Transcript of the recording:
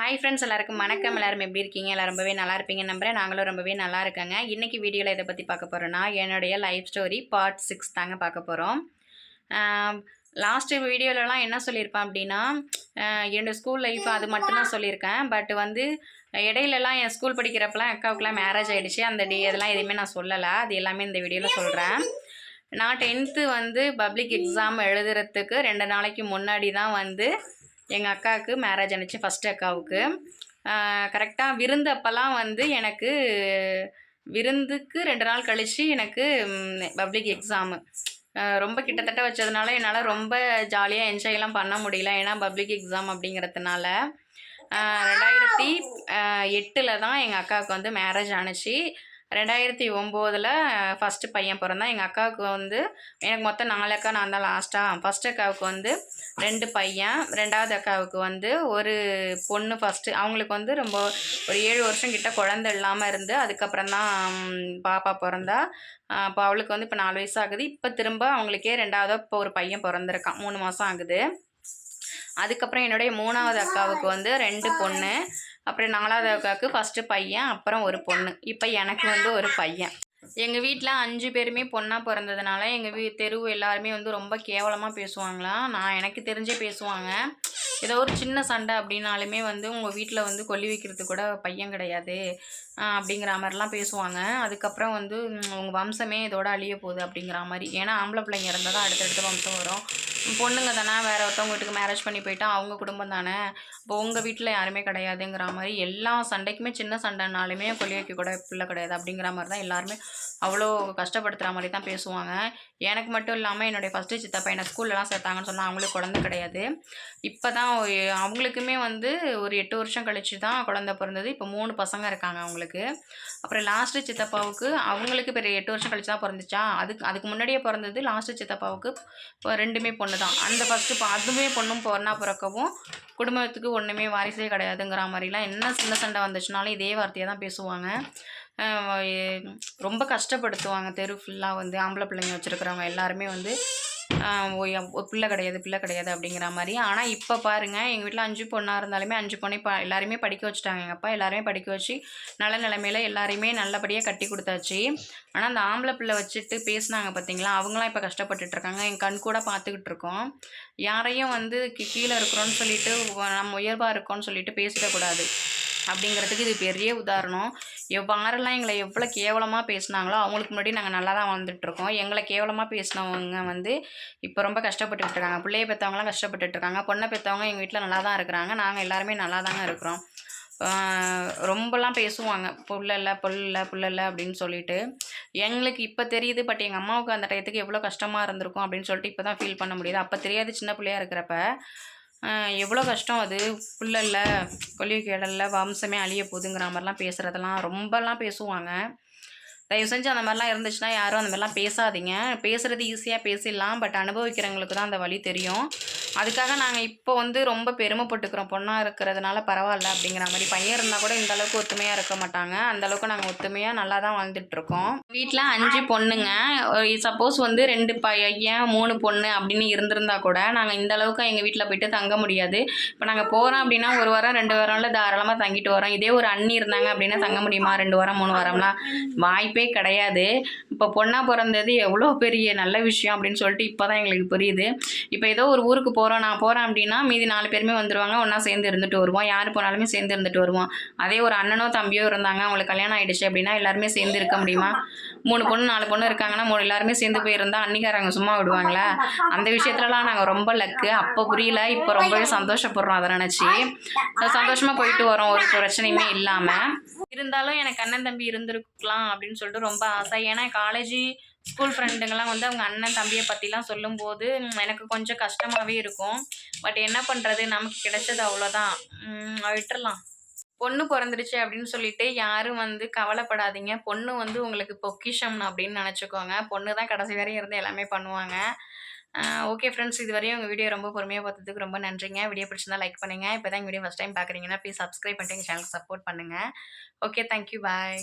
Hi friends எல்லாருக்கும் வணக்கம். எல்லாரும் எப்படி இருக்கீங்க? எல்லாரும் ரொம்பவே நல்லா இருப்பீங்க நம்புறேன். நாங்களும் ரொம்பவே நல்லா இருக்கேங்க. இன்னைக்கு வீடியோவில் இதை பற்றி பார்க்க போகிறோன்னா என்னுடைய லைஃப் ஸ்டோரி பார்ட் சிக்ஸ் தாங்க பார்க்க போகிறோம் லாஸ்ட்டு வீடியோலலாம் என்ன சொல்லியிருப்பேன் அப்படின்னா என்னோடய ஸ்கூல் லைஃப் அது மட்டும்தான் சொல்லியிருக்கேன். பட் வந்து இடையிலலாம் என் ஸ்கூல் படிக்கிறப்பெல்லாம் அக்காவுக்குலாம் மேரேஜ் ஆகிடுச்சு அந்த டே அதெல்லாம் எதுவுமே நான் சொல்லலை. அது எல்லாமே இந்த வீடியோவில் சொல்கிறேன் நான் டென்த்து வந்து பப்ளிக் எக்ஸாம் எழுதுறதுக்கு ரெண்டு நாளைக்கு முன்னாடி தான் வந்து எங்கள் அக்காவுக்கு மேரேஜ் ஆனிச்சு ஃபஸ்ட் அக்காவுக்கு. கரெக்டாக விருந்து அப்போல்லாம் வந்து எனக்கு விருந்துக்கு ரெண்டு நாள் கழித்து எனக்கு பப்ளிக் எக்ஸாமு ரொம்ப கிட்டத்தட்ட வச்சதுனால என்னால் ரொம்ப ஜாலியாக என்ஜாய்லாம் பண்ண முடியல. ஏன்னா பப்ளிக் எக்ஸாம் அப்படிங்கிறதுனால. ரெண்டாயிரத்தி எட்டில் தான் எங்கள் அக்காவுக்கு வந்து மேரேஜ் ஆணுச்சு ரெண்டாயிரத்தி ஒம்போதில் ஃபஸ்ட்டு பையன் பிறந்தான். எங்கள் அக்காவுக்கு வந்து எனக்கு மொத்தம் நாலு அக்கா நான் தான் லாஸ்ட்டாக ஃபஸ்ட் அக்காவுக்கு வந்து ரெண்டு பையன் ரெண்டாவது அக்காவுக்கு வந்து ஒரு பொண்ணு ஃபஸ்ட்டு அவங்களுக்கு வந்து ரொம்ப ஒரு ஏழு வருஷம் கிட்ட குழந்த இல்லாமல் இருந்து அதுக்கப்புறம் தான் பாப்பா பிறந்தா. அப்போ அவளுக்கு வந்து இப்போ நாலு வயசு ஆகுது. இப்போ திரும்ப அவங்களுக்கே ரெண்டாவது இப்போ ஒரு பையன் பிறந்திருக்கான். மூணு மாதம் ஆகுது. அதுக்கப்புறம் என்னுடைய மூணாவது அக்காவுக்கு வந்து ரெண்டு பொண்ணு. அப்புறம் நாலாவது அக்காவுக்கு ஃபஸ்ட்டு பையன் அப்புறம் ஒரு பொண்ணு. இப்போ எனக்கு வந்து ஒரு பையன். எங்கள் வீட்டில் அஞ்சு பேருமே பொண்ணாக பிறந்ததுனால எங்கள் வீ தெருவு எல்லாருமே வந்து ரொம்ப கேவலமாக பேசுவாங்களாம் நான் எனக்கு தெரிஞ்சே பேசுவாங்க. ஏதோ ஒரு சின்ன சண்டை அப்படின்னாலுமே வந்து உங்கள் வீட்டில் வந்து கொல்லி வைக்கிறதுக்கு கூட பையன் கிடையாது. அப்படிங்கிற மாதிரிலாம் பேசுவாங்க. அதுக்கப்புறம் வந்து உங்கள் வம்சமே இதோட அழிய போகுது அப்படிங்கிற மாதிரி. ஏன்னா ஆம்பளை பிள்ளைங்க இருந்தால் தான் அடுத்தடுத்த வம்சம் வரும். பொண்ணுங்க தானே வேற ஒருத்தவங்க வீட்டுக்கு மேரேஜ் பண்ணி போயிட்டா அவங்க குடும்பம் தானே. இப்போ உங்கள் வீட்டில் யாருமே கிடையாதுங்கிற மாதிரி எல்லா சண்டைக்குமே சின்ன சண்டைனாலுமே கொல்லி வைக்க கூட பிள்ளை கிடையாது அப்படிங்கிற மாதிரி தான் எல்லாருமே அவ்வளோ கஷ்டப்படுத்துகிற மாதிரி தான் பேசுவாங்க. எனக்கு மட்டும் இல்லாமல் என்னுடைய ஃபஸ்ட்டு சித்தப்பா என்னை ஸ்கூல்லலாம் சேர்த்தாங்கன்னு சொன்னால் அவங்களுக்கு குழந்தை கிடையாது. இப்போ தான் அவங்களுக்குமே வந்து ஒரு எட்டு வருஷம் கழிச்சு தான் குழந்தை பிறந்தது. இப்போ மூணு பசங்க இருக்காங்க அவங்களுக்கு. அப்புறம் லாஸ்ட்டு சித்தப்பாவுக்கு அவங்களுக்கு இப்போ எட்டு வருஷம் கழிச்சு தான் பிறந்துச்சா? அதுக்கு அதுக்கு முன்னாடியே பிறந்தது லாஸ்ட்டு சித்தப்பாவுக்கு இப்போ ரெண்டுமே பொண்ணு தான் அந்த ஃபஸ்ட்டு இப்போ அதுவே பொண்ணும் பொண்ணாக பிறக்கவும் குடும்பத்துக்கு ஒன்றுமே வாரிசே கிடையாதுங்கிற மாதிரிலாம் என்ன சின்ன சண்டை வந்துச்சுனாலும் இதே வார்த்தையை தான் பேசுவாங்க. ரொம்ப கஷ்டப்படுத்துவாங்க. தெரு ஃபுல்லாக வந்து ஆம்பளை பிள்ளைங்க வச்சுருக்கிறவங்க எல்லாருமே வந்து பிள்ளை கிடையாது பிள்ளை கிடையாது அப்படிங்கிற மாதிரி. ஆனால் இப்போ பாருங்கள் எங்கள் வீட்டில் அஞ்சு பொண்ணாக இருந்தாலுமே அஞ்சு பொண்ணை பா எல்லாருமே படிக்க வச்சுட்டாங்க. எங்கள் அப்பா எல்லாருமே படிக்க வச்சு நல்ல நிலைமையில் எல்லாரையுமே நல்லபடியாக கட்டி கொடுத்தாச்சு. ஆனால் அந்த ஆம்பளை பிள்ளை வச்சுட்டு பேசுனாங்க பார்த்தீங்களா அவங்களாம் இப்போ கஷ்டப்பட்டுட்டு இருக்காங்க. என் கண் கூட பார்த்துக்கிட்டு இருக்கோம். யாரையும் வந்து கீழே இருக்கிறோன்னு சொல்லிட்டு நம்ம உயர்வாக இருக்கோன்னு சொல்லிட்டு பேசிடக்கூடாது. அப்படிங்கிறதுக்கு இது பெரிய உதாரணம். எவ்வாறெல்லாம் எங்களை எவ்வளோ கேவலமாக பேசுனாங்களோ அவங்களுக்கு முன்னாடி நாங்கள் நல்லா தான் வாழ்ந்துட்டுருக்கோம். எங்களை கேவலமாக பேசினவங்க வந்து இப்போ ரொம்ப கஷ்டப்பட்டுக்கிட்டு இருக்காங்க பிள்ளைய பெற்றவங்களாம் கஷ்டப்பட்டுட்டு இருக்காங்க. பொண்ணை பெற்றவங்க எங்கள் வீட்டில் நல்லா தான் இருக்கிறாங்க. நாங்கள் எல்லாருமே நல்லா தாங்க இருக்கிறோம். ரொம்பலாம் பேசுவாங்க. புள்ள இல்லை புள்ளல அப்படின்னு சொல்லிட்டு. எங்களுக்கு இப்போ தெரியுது பட் எங்கள் அம்மாவுக்கு அந்த டயத்துக்கு எவ்வளோ கஷ்டமாக இருந்திருக்கும் அப்படின்னு சொல்லிட்டு இப்போ தான் ஃபீல் பண்ண முடியுது. அப்போ தெரியாது சின்ன பிள்ளையா இருக்கிறப்ப. எவ்வளோ கஷ்டம் அது? புல்லல்ல இல்லை கொல்லிய கேடல்ல வம்சமே அழிய போகுதுங்கிற மாதிரிலாம் பேசுகிறதெல்லாம் ரொம்பலாம் பேசுவாங்க. தயவு செஞ்சு அந்த மாதிரிலாம் இருந்துச்சுன்னா யாரும் அந்த மாதிரிலாம் பேசாதீங்க. பேசுகிறது ஈஸியாக பேசிடலாம் பட் அனுபவிக்கிறவங்களுக்கு தான் அந்த வழி தெரியும். அதுக்காக நாங்கள் இப்போ வந்து ரொம்ப பெருமைப்பட்டுக்கிறோம். பொண்ணாக இருக்கிறதுனால பரவாயில்ல அப்படிங்கிற மாதிரி. பையன் இருந்தால் கூட இந்த அளவுக்கு ஒத்துமையாக இருக்க மாட்டாங்க. அந்த அளவுக்கு நாங்கள் ஒத்துமையாக நல்லா தான் வாழ்ந்துட்டுருக்கோம். வீட்டில் அஞ்சு பொண்ணுங்க. சப்போஸ் வந்து ரெண்டு பையன் மூணு பொண்ணு அப்படின்னு இருந்திருந்தா கூட நாங்கள் இந்த அளவுக்கு எங்கள் வீட்டில் போயிட்டு தங்க முடியாது. இப்போ நாங்கள் போகிறோம் அப்படின்னா ஒரு வாரம் ரெண்டு வாரம்ல தாராளமாக தங்கிட்டு வரோம். இதே ஒரு அண்ணி இருந்தாங்க அப்படின்னா தங்க முடியுமா? ரெண்டு வாரம் மூணு வாரம்லாம் வாய்ப்பே கிடையாது. இப்போ பொண்ணாக பிறந்தது எவ்வளோ பெரிய நல்ல விஷயம் அப்படின்னு சொல்லிட்டு இப்போ தான் எங்களுக்கு புரியுது. இப்போ ஏதோ ஒரு ஊருக்கு போகிறோம் நான் போகிறேன் அப்படின்னா மீதி நாலு பேருமே வந்துடுவாங்க ஒன்றா சேர்ந்து இருந்துட்டு வருவோம். யார் போனாலுமே சேர்ந்து இருந்துட்டு வருவோம். அதே ஒரு அண்ணனோ தம்பியோ இருந்தாங்க அவங்களுக்கு கல்யாணம் ஆகிடுச்சு அப்படின்னா எல்லாருமே சேர்ந்து இருக்க முடியுமா? மூணு பொண்ணு நாலு பொண்ணு இருக்காங்கன்னா மூணு எல்லாருமே சேர்ந்து போயிருந்தா அன்னிக்காரங்க சும்மா விடுவாங்களா? அந்த விஷயத்துலலாம் நாங்கள் ரொம்ப லக்கு. அப்போ புரியல இப்போ ரொம்பவே சந்தோஷப்படுறோம் அதை நினச்சி. சந்தோஷமாக போயிட்டு வரோம் ஒரு பிரச்சனையுமே இல்லாமல் இருந்தாலும் எனக்கு அண்ணன் தம்பி இருந்திருக்கலாம் அப்படின்னு சொல்லிட்டு ரொம்ப ஆசை. ஏன்னா காலேஜ் ஸ்கூல் ஃப்ரெண்டுங்கெல்லாம் வந்து அவங்க அண்ணன் தம்பியை பற்றிலாம் சொல்லும்போது எனக்கு கொஞ்சம் கஷ்டமாகவே இருக்கும். பட் என்ன பண்ணுறது நமக்கு கிடைச்சது அவ்வளோதான். விட்டுறலாம். பொண்ணு பிறந்துருச்சு அப்படின்னு சொல்லிட்டு யாரும் வந்து கவலைப்படாதீங்க. பொண்ணு வந்து உங்களுக்கு பொக்கிஷம் அப்படின்னு நினச்சிக்கோங்க. பொண்ணு தான் கடைசி வரையும் இருந்து எல்லாமே பண்ணுவாங்க. ஓகே ஃப்ரெண்ட்ஸ் இது வரையும் உங்கள் வீடியோ ரொம்ப பொறுமையாக பார்த்ததுக்கு ரொம்ப நன்றிங்க. வீடியோ பிடிச்சிருந்தா லைக் பண்ணுங்கள் இப்போ தான் வீடியோ ஃபஸ்ட் டைம் பார்க்குறீங்கன்னா ப்ளீஸ் சப்ஸ்கிரைப் பண்ணிட்டு எங்கள் சேனலுக்கு சப்போர்ட் பண்ணுங்கள் ஓகே தேங்க்யூ பாய்